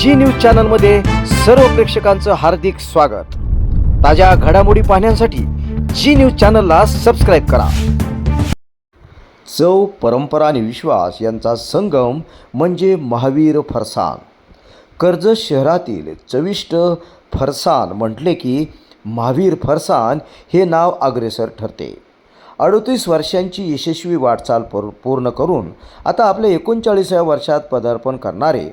जी news चॅनलमध्ये सर्व प्रेक्षकांचं हार्दिक स्वागत. ताज्या घडामोडी पाहण्यासाठी जी न्यूज चॅनलला सबस्क्राईब करा. चव परंपरा आणि विश्वास यांचा संगम म्हणजे महावीर फरसाण कर्जत शहरातील चविष्ट फरसान म्हटले की महावीर फरसान हे नाव अग्रेसर ठरते. अडतीस वर्षांची यशस्वी वाटचाल पूर्ण करून आता आपल्या एकोणचाळीसाव्या वर्षात पदार्पण करणारे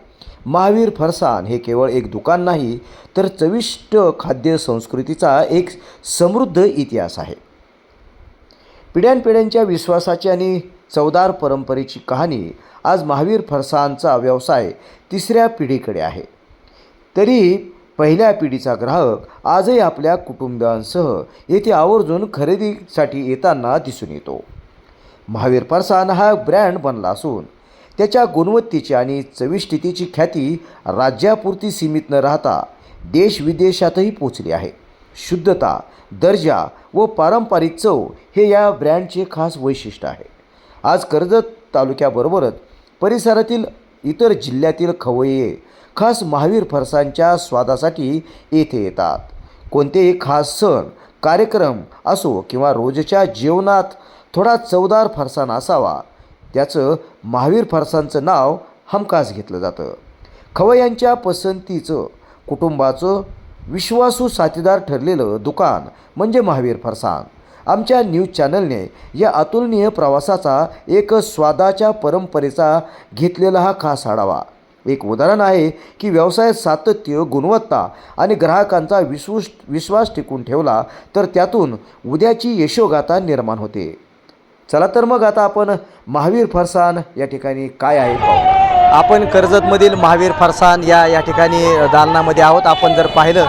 महावीर फरसाण हे केवळ एक दुकान नाही तर चविष्ट खाद्य संस्कृतीचा एक समृद्ध इतिहास आहे. पिढ्यानपिढ्यांच्या विश्वासाची आणि चवदार परंपरेची कहाणी आज महावीर फरसाणचा व्यवसाय तिसऱ्या पिढीकडे आहे. तरी पहिल्या पिढीचा ग्राहक आजही आपल्या कुटुंबियांसह येथे आवर्जून खरेदीसाठी येताना दिसून येतो. महावीर फरसाण हा ब्रँड बनला असून त्याच्या गुणवत्तेची आणि चविष्टतेची ख्याती राज्यापुरती सीमित न राहता देश विदेशातही पोचली आहे. शुद्धता दर्जा व पारंपरिक चव हे या ब्रँडचे खास वैशिष्ट्य आहे. आज कर्जत तालुक्याबरोबरच परिसरातील इतर जिल्ह्यातील खवय्ये खास महावीर फरसांच्या स्वादासाठी येथे येतात. कोणतेही खास सण कार्यक्रम असो किंवा रोजच्या जेवणात थोडा चवदार फरसाण असावा त्याचं महावीर फरसांचं नाव हमखास घेतलं जातं. खवय्यांच्या पसंतीचं कुटुंबाचं विश्वासू साथीदार ठरलेलं दुकान म्हणजे महावीर फरसान. आमच्या न्यूज चॅनलने या अतुलनीय प्रवासाचा एक स्वादाच्या परंपरेचा घेतलेला हा खास आढावा. एक उदाहरण आहे की व्यवसायात सातत्य गुणवत्ता आणि ग्राहकांचा विश्वास विश्वास टिकून ठेवला तर त्यातून उद्याची यशोगाथा निर्माण होते. चला तर मग आता आपण महावीर फरसान या ठिकाणी काय आहे पाहू. आपण कर्जतमधील महावीर फरसान या या ठिकाणी दालनामध्ये आहोत. आपण जर पाहिलं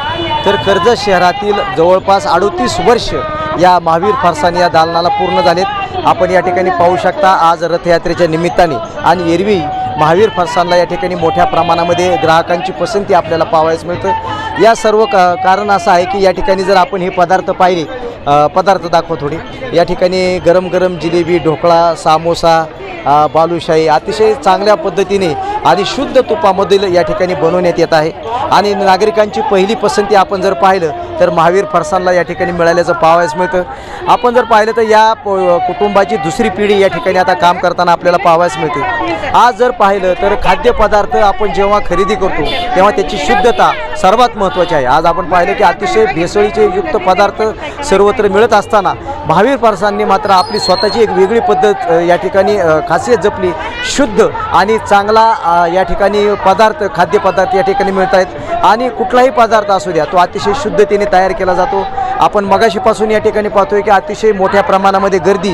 तर कर्जत शहरातील जवळपास अडतीस वर्ष या महावीर फरसान या दालनाला पूर्ण झालेत. आपण या ठिकाणी पाहू शकता आज रथयात्रेच्या निमित्ताने आणि एरवी महावीर फरसानला या ठिकाणी मोठ्या प्रमाणामध्ये ग्राहकांची पसंती आपल्याला पाहावयास मिळतं. या सर्व का कारण असं आहे की या ठिकाणी जर आपण हे पदार्थ पाहिले पदार्थ दाखव थोडी या ठिकाणी गरम गरम जिलेबी ढोकळा सामोसा बालूशाही बालुशाही अतिशय चांगल्या पद्धतीने आणि शुद्ध तुपामधील या ठिकाणी बनवण्यात येत आहे. आणि नागरिकांची पहिली पसंती आपण जर पाहिलं तर महावीर फरसानला या ठिकाणी मिळाल्याचं पाहावयास मिळतं. आपण जर पाहिलं तर या प- कुटुंबाची दुसरी पिढी या ठिकाणी आता काम करताना आपल्याला पाहावयास मिळते. आज जर पाहिलं तर खाद्यपदार्थ आपण जेव्हा खरेदी करतो तेव्हा त्याची शुद्धता सर्वात महत्त्वाचे आहे. आज आपण पाहिलं की अतिशय भेसळीचे युक्त पदार्थ सर्वत्र मिळत असताना महावीर फरसांनी मात्र आपली स्वतःची एक वेगळी पद्धत या ठिकाणी खासियत जपली. शुद्ध आणि चांगला या ठिकाणी पदार्थ खाद्यपदार्थ या ठिकाणी मिळत आहेत. आणि कुठलाही पदार्थ असू द्या तो अतिशय शुद्धतेने तयार केला जातो. आपण मगाशीपासून या ठिकाणी पाहतोय की अतिशय मोठ्या प्रमाणामध्ये गर्दी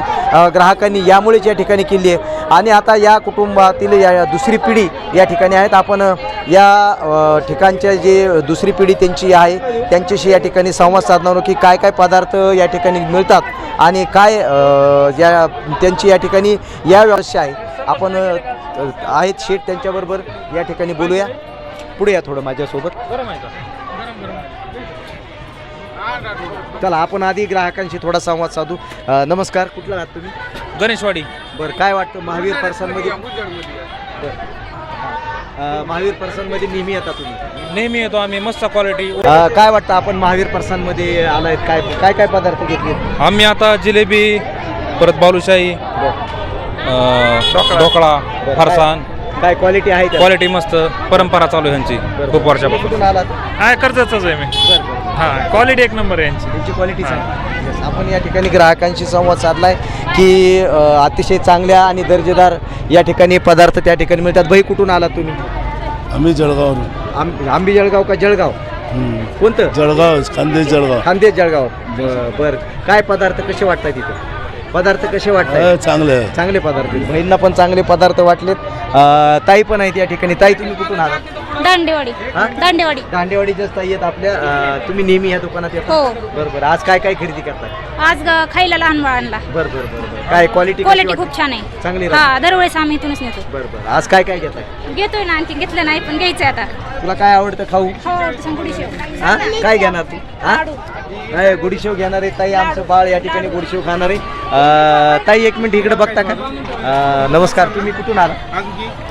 ग्राहकांनी यामुळेच या ठिकाणी केली आहे. आणि आता या कुटुंबातील या दुसरी पिढी या ठिकाणी आहेत. आपण या ठिकाणच्या जे दुसरी पिढी त्यांची आहे त्यांच्याशी या ठिकाणी संवाद साधणार की काय काय पदार्थ या ठिकाणी मिळतात आणि काय या त्यांची या ठिकाणी या व्यवस्था आहे. आपण आहेत शेठ त्यांच्याबरोबर या ठिकाणी बोलूया. पुढे या थोडं माझ्यासोबत. चला आपण आधी ग्राहकांशी थोडा संवाद साधू. नमस्कार कुठला आहात तुम्ही? गणेशवाडी. बरं काय वाटतं महावीर पर्सनमध्ये महावीर पर्सनमध्ये नेहमी येता तुम्ही? नेहमी येतो आम्ही मस्त क्वालिटी अ, काय वाटतं आपण महावीर पर्सनमध्ये आलाय काय काय काय पदार्थ घेतले? आम्ही आता जिलेबी परत बालुशाही अं, ढोकळा. फरसाण. काय क्वालिटी आहे त्यात? क्वालिटी मस्त परंपरा चालू आहे यांची बरं. खूप वर्षापासून. कुठून आलात? हा कर्जाचाच आहे मी. बरं, बरं. हा क्वालिटी एक नंबर आहे यांची. त्यांची क्वालिटी Yes, आपण या ठिकाणी ग्राहकांशी संवाद साधलाय की अ, अतिशय चांगल्या आणि दर्जेदार या ठिकाणी पदार्थ त्या ठिकाणी मिळतात. भाई कुठून आलात तुम्ही? आम्ही जळगाववरून आंब आंबी जळगाव का जळगाव. कोणतं? जळगाव खानदेश जळगाव. खानदेश जळगाव. बर बर. काय पदार्थ कसे वाटतात तिथे पदार्थ कसे वाटतात हा, चांगलं. चांगले पदार्थ. बहिणींना पण चांगले पदार्थ वाटलेत. अ, ताई पण आहेत या ठिकाणी. ताई तुम्ही कुठून आलात? दांडेवाडी. हा? दांडेवाडी. दांडेवाडीच्याच ताई आहेत आपल्या अ, तुम्ही नेहमी या दुकानात येता? हो. बरं बरं आज काय काय खरेदी करताय आज ग- खायला लहान बाळांना बरं बरं बरं बरं. काय क्वालिटी क्वालिटी खूप छान आहे. चांगली. हा दरवेळेस आम्ही इथूनच नेतो. बरं बरं. आज काय काय घेताय? घेतोय ना आणखी. घेतलं नाही पण घ्यायचंय आता. तुला काय आवडतं खाऊ? हो गुडीशेव हा? काय घेणार तू? हा? गुडीशेव घेणार आहे ताई. आमचं बाळ या ठिकाणी गुडीशेव खाणार आहे. अं, ताई एक मिनिट इकडे बघता का? अं, नमस्कार तुम्ही कुठून आला?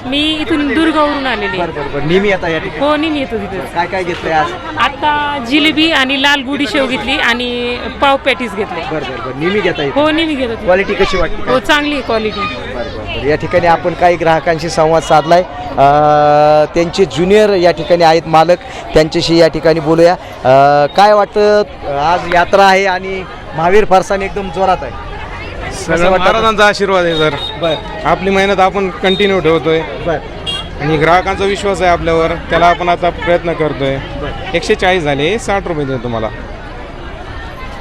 मी इथून दुर्गावरून आलेली बरं बरं बरं. नेहमी येता या ठिकाणी? हो नेहमी येतो तिथे. काय काय घेतलंय आज? आता जिलेबी आणि लाल गुडी शेव घेतली आणि पाव पॅटीस घेतले. बरं बरं बरं. नेहमी घेता येते हो नेहमी घेतो तिथे. क्वालिटी कशी वाटते हो चांगली क्वालिटी बरं बरं बरं. या ठिकाणी आपण काही ग्राहकांशी संवाद साधलाय. अं, त्यांचे ज्युनियर या ठिकाणी आहेत मालक. त्यांच्याशी या ठिकाणी बोलूया. अं, काय वाटतं आज यात्रा आहे आणि महावीर फरसाण एकदम जोरात आहे? सगळं? महाराजांचा आशीर्वाद आहे सर. बर. आपली मेहनत आपण कंटिन्यू ठेवतोय. बर. आणि ग्राहकांचा विश्वास आहे आपल्यावर त्याला आपण आता प्रयत्न करतोय. एकशे चाळीस झाले साठ रुपये देतो तुम्हाला.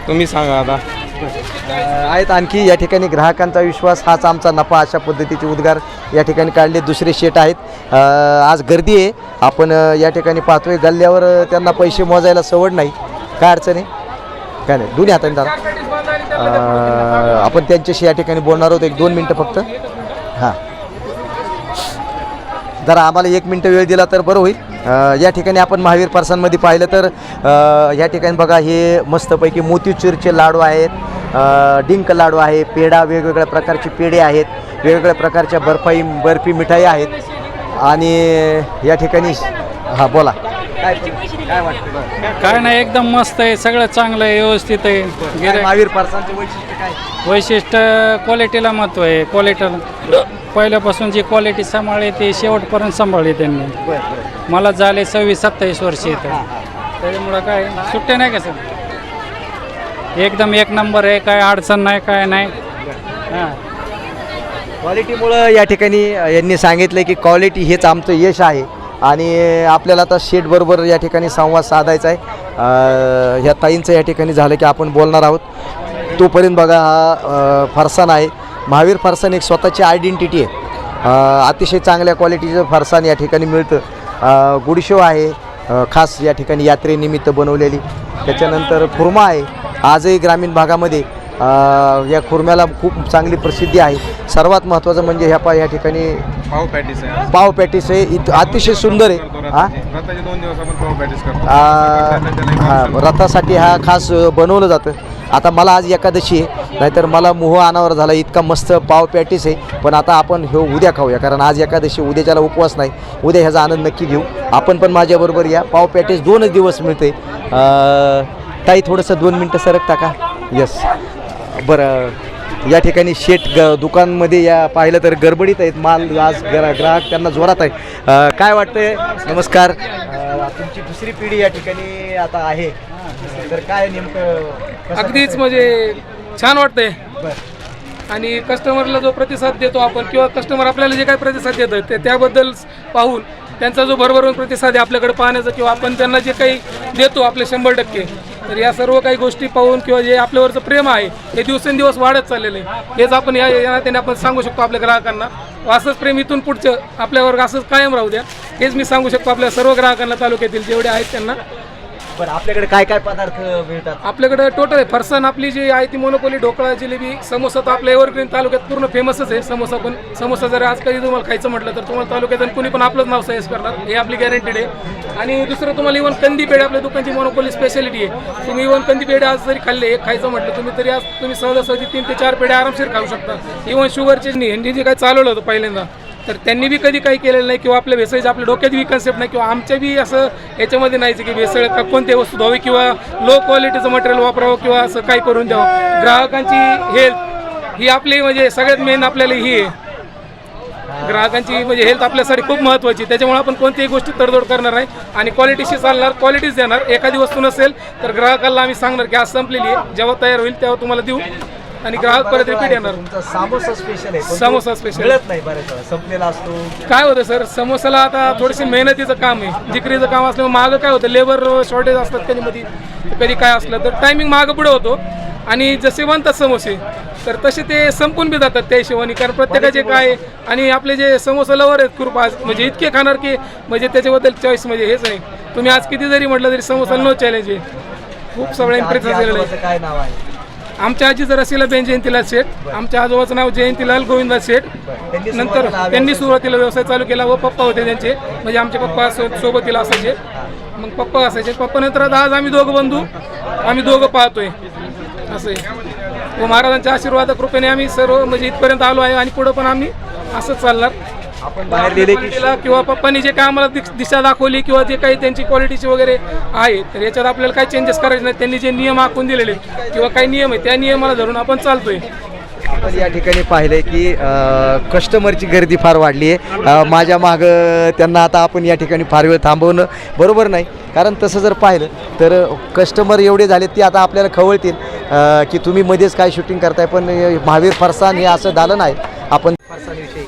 तुम्ही सांगा आता. अं, आहेत आणखी या ठिकाणी ग्राहकांचा विश्वास हाच आमचा नफा अशा पद्धतीचे उद्गार या ठिकाणी काढले. दुसरे शेट आहेत. अं, आज गर्दी आहे. आपण अं, या ठिकाणी पाहतोय गल्ल्यावर अं, त्यांना पैसे मोजायला सवड नाही. काय अडचण आहे? काय नाही. दोन्ही हाताने दादा. आपण त्यांच्याशी या ठिकाणी बोलणार आहोत. एक दोन मिनटं फक्त. हां. जरा आम्हाला एक मिनटं वेळ दिला तर बरं होईल. या ठिकाणी आपण महावीर परसांमध्ये पाहिलं तर या ठिकाणी बघा हे मस्तपैकी मोतीचूरचे लाडू आहेत. डिंक लाडू आहे. पेढा वेगवेगळ्या प्रकारचे पेढे आहेत. वेगवेगळ्या प्रकारच्या बर्फाई बर्फी मिठाई आहेत. आणि या ठिकाणी हां बोला. काय काय वाटतं काय नाही एकदम मस्त आहे सगळं चांगलं आहे व्यवस्थित आहे. काय गिऱ्हाईक- महावीर परसांचे वैशिष्ट्य काय? वैशिष्ट्य क्वालिटीला महत्त्व आहे क्वालिटीला पहिल्यापासून जी क्वालिटी सांभाळली ते शेवटपर्यंत सांभाळली त्यांनी. बरं बरं. मला झाले सव्वीस सत्तावीस वर्ष येतं त्याच्यामुळं काय सुट्टे नाही का सर? एकदम एक नंबर आहे काय अडचण नाही काय नाही. हां. क्वालिटीमुळं या ठिकाणी यांनी सांगितलं की क्वालिटी हेच आमचं यश आहे. आणि आपल्याला आता शेटबरोबर या ठिकाणी संवाद साधायचा आहे. ह्या ताईंचं या ठिकाणी झालं की आपण बोलणार आहोत. तोपर्यंत बघा हा फरसान आहे. महावीर फरसान एक स्वतःची आयडेंटिटी आहे. अतिशय चांगल्या क्वालिटीचं फरसान या ठिकाणी मिळतं. गुडशो आहे. खास या ठिकाणी यात्रेनिमित्त बनवलेली. त्याच्यानंतर खुर्मा आहे. आजही ग्रामीण भागामध्ये या खुर्म्याला खूप चांगली प्रसिद्धी आहे. सर्वात महत्त्वाचं म्हणजे ह्या पा या ठिकाणी पाव पॅटीस आहे. पाव पॅटीस आहे. इत अतिशय सुंदर आहे. हा रथाचे. दोन दिवस आपण पाव पॅटीस करतो. आ, हा रथासाठी हा खास बनवलं जातं. आता मला आज एकादशी आहे. नाहीतर मला मोह अनावर झाला. इतका मस्त पाव पॅटीस आहे. पण आता आपण हे उद्या खाऊया. कारण आज एकादशी उद्याच्याला उपवास नाही. उद्या ह्याचा आनंद नक्की घेऊ. आपण पण माझ्याबरोबर या. पाव पॅटीस दोनच दिवस मिळते ताई थोडंसं दोन मिनटं सरकता का? यस बरं या ठिकाणी शेट ग दुकानमध्ये या पाहिलं तर गडबडीत आहेत. माल आज ग्रा ग्राहक त्यांना जोरात आहे. काय वाटतंय? नमस्कार. अ, तुमची दुसरी पिढी या ठिकाणी आता आहे. तर काय नेमकं कसं- अगदीच म्हणजे छान वाटतंय. बरं. आणि कस्टमरला जो प्रतिसाद देतो आपण किंवा कस्टमर आपल्याला जे काही प्रतिसाद देतात ते त्याबद्दल पाहून त्यांचा जो भरभरून प्रतिसाद आहे आपल्याकडे पाहण्याचा किंवा आपण त्यांना जे काही देतो आपले शंभर टक्के तर या सर्व काही गोष्टी पाहून किंवा जे आपल्यावरचं प्रेम आहे हे दिवसेंदिवस वाढत चाललेलं आहे. हेच आपण या या नात्याने आपण सांगू शकतो आपल्या ग्राहकांना. असंच प्रेम इथून पुढचं आपल्यावर असंच कायम राहू द्या. हेच मी सांगू शकतो आपल्या सर्व ग्राहकांना तालुक्यातील जेवढे आहेत त्यांना. बरं आपल्याकडे काय काय पदार्थ मिळतात? आपल्याकडे टोटल आहे. फरसाण आपली जी आहे ती मोनोपोली ढोकळा जिलेबी समोसा तर आपल्या एव्हरग्रीन तालुक्यात पूर्ण फेमसच आहे. समोसा पण समोसा जर आज कधी तुम्हाला खायचं म्हटलं तर तुम्हाला तालुक्यात कुणी पण आपलंच नाव सजेस्ट करणार. हे आपली गॅरंटेड आहे. आणि दुसरं तुम्हाला इव्हन कंदी पेढे आपल्या दुकानची मोनोपोली स्पेशालिटी आहे. तुम्ही इव्हन कंदी पेढे आज जरी खाल्ले एक खायचं म्हटलं तुम्ही तरी आज तुम्ही सहजासहजी तीन ते चार पेढे आरामशीर खाऊ शकता. इव्हन शुगरचे नाही यांनी जे काय चालवलं होतं पहिल्यांदा तर त्यांनी बी कधी काही केलेलं नाही किंवा आपल्या भेसळीचं आपल्या डोक्यात बी कन्सेप्ट नाही किंवा आमच्या बी असं याच्यामध्ये नाहीच की भेसळ का कोणत्या वस्तू द्यावी किंवा लो क्वालिटीचं मटेरियल वापरावं किंवा असं काही करून द्यावं. ग्राहकांची हेल्थ ही आपली म्हणजे सगळ्यात मेन आपल्याला ही आहे. ग्राहकांची म्हणजे हेल्थ आपल्यासाठी खूप महत्त्वाची त्याच्यामुळे आपण कोणत्याही गोष्टी तडजोड करणार नाही आणि क्वालिटीशी चालणार क्वालिटीच देणार. एखादी वस्तू नसेल तर ग्राहकाला आम्ही सांगणार की आज संपलेली आहे. जेव्हा तयार होईल तेव्हा तुम्हाला देऊ. आणि ग्राहक परत रिपीट येणार. तुमचा समोसा स्पेशल आहे. पण तो समोसा special. मिळत नाही बऱ्याच वेळा. संपलेला असतो. काय होतं सर समोसाला आता थोडीशी मेहनतीचं काम आहे. जिकरीचं काम असल्यामुळे मागं काय होतं? लेबर शॉर्टेज असतात कधी मध्ये कधी काय असलं तर टायमिंग मागं पुढे होतो. आणि जसे बनतात समोसे तर तसे ते संपून बी जातात त्या हिशोबाने. कारण प्रत्येकाचे काय आहे. आणि आपले जे समोसा लवर आहेत आज म्हणजे इतके खाणार की म्हणजे त्याच्याबद्दल चॉईस म्हणजे हेच नाही तुम्ही आज किती जरी म्हटलं तरी समोसा नो चॅलेंज आहे. खूप सगळ्यांनी प्रतिसाद दिलेला आहे. काय नाव आहे? आमच्या आजीचं रसिलाबेन जयंतीलाल शेठ आमच्या आजोबाचं नाव जयंतीलाल गोविंदलाल शेठ नंतर त्यांनी सुरुवातीला व्यवसाय चालू केला व पप्पा होते त्यांचे. म्हणजे आमचे पप्पा सो- सोबतीला असायचे. मग पप्पा असायचे. पप्पा नंतर आता आज आम्ही दोघं बंधू. आम्ही दोघं पाहतोय. असं व महाराजांच्या आशीर्वाद कृपेने आम्ही सर्व म्हणजे इथपर्यंत आलो आहे आणि पुढं पण आम्ही असंच चालणार. बाहेर क्वालिटीला किंवा पप्पांनी जे काय आम्हाला दिशा दाखवली किंवा जे काही त्यांची क्वालिटीची वगैरे आहे तर याच्यात आपल्याला काही चेंजेस करायचे नाही. त्यांनी जे नियम आखून दिलेले किंवा काही नियम आहे त्या नियमाला धरून आपण चालतोय. आपण या ठिकाणी पाहिलंय की कस्टमरची गर्दी फार वाढली आहे. माझ्या मागं त्यांना आता आपण या ठिकाणी फार वेळ थांबवणं बरोबर नाही. कारण तसं जर पाहिलं तर कस्टमर एवढे झालेत की आता आपल्याला खवळतील की तुम्ही मध्येच काय शूटिंग करताय पण महावीर फरसान हे असं झालं नाही. आपण फरसाणविषयी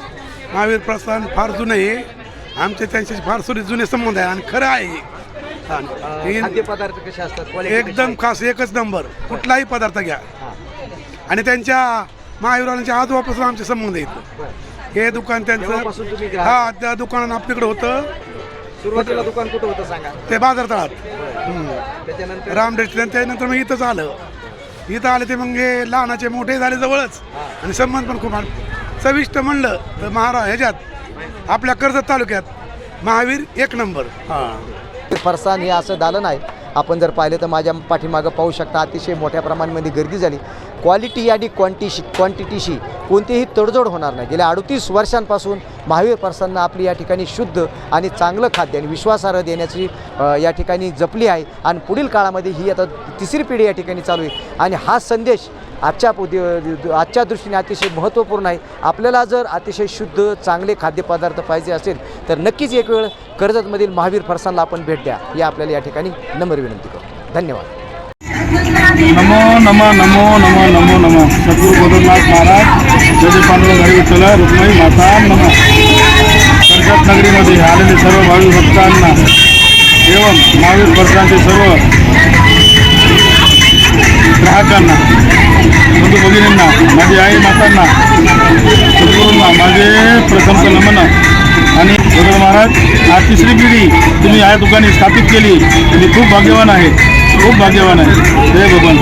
महावीर प्रस्थान फार जुनं आहे. आमचे त्यांचे फार सुरे जुने संबंध आहे आणि खरं आहे. हा. कसे असतात? एकदम खास एकच नंबर. कुठलाही पदार्थ घ्या. आणि त्यांच्या महावीरांच्या आजोबापासून आमचे संबंध आहेत. हे दुकान त्यांचं? हा त्या दुकानानं आपल्याकडे होतं? सुरुवातीला दुकान कुठं होतं सांगा? ते बाजार तळात त्याच्यानंतर? राम रेस्टॉरंट. त्यानंतर मग इथंच आलं इथं आले ते मग हे लहानाचे मोठे झाले जवळच. आणि संबंध पण खूप सविष्ट चविष्ट म्हणलं तर महारा ह्याच्यात आपल्या कर्जत तालुक्यात महावीर एक नंबर. हां. फरसान हे असं झालं नाही. आपण जर पाहिलं तर माझ्या पाठीमागं पाहू शकता अतिशय मोठ्या प्रमाणामध्ये गर्दी झाली. क्वालिटी आणि क्वांटिशी क्वांटिटीशी कोणतीही तडजोड होणार नाही. गेल्या अडतीस वर्षांपासून महावीर फरसांना आपली या ठिकाणी शुद्ध आणि चांगलं खाद्य आणि विश्वासार्ह देण्याची या ठिकाणी जपली आहे. आणि पुढील काळामध्ये ही आता तिसरी पिढी या ठिकाणी चालू आहे. आणि हा संदेश आजच्या पुदी- आजच्या दृष्टीने अतिशय महत्त्वपूर्ण आहे. आपल्याला जर अतिशय शुद्ध चांगले खाद्यपदार्थ पाहिजे असेल तर नक्कीच एक वेळ कर्जतमधील महावीर फरसानला आपण भेट द्या. या आपल्याला या ठिकाणी नम्र विनंती करू धन्यवाद. नमो नमो नमो नमो नमो नमो. सद्गुरु बद्रीनाथ महाराज जय पांडुरंग हरी विठ्ठल रुक्मिणी माता नम. कर्जत नगरीमध्ये आलेले सर्व भावी भक्तांना एवं महावीर भक्तांचे सर्व ग्राहकांना बंधू भगिनींना माझी आई मातांना सद्गुरूंना माझे प्रथमचं नमन आणि बदल महाराज आज तिसरी पिढी तुम्ही या ठिकाणी स्थापित केली. मी खूप भाग्यवान आहे. खूप भाग्यवान आहे. जय भगवान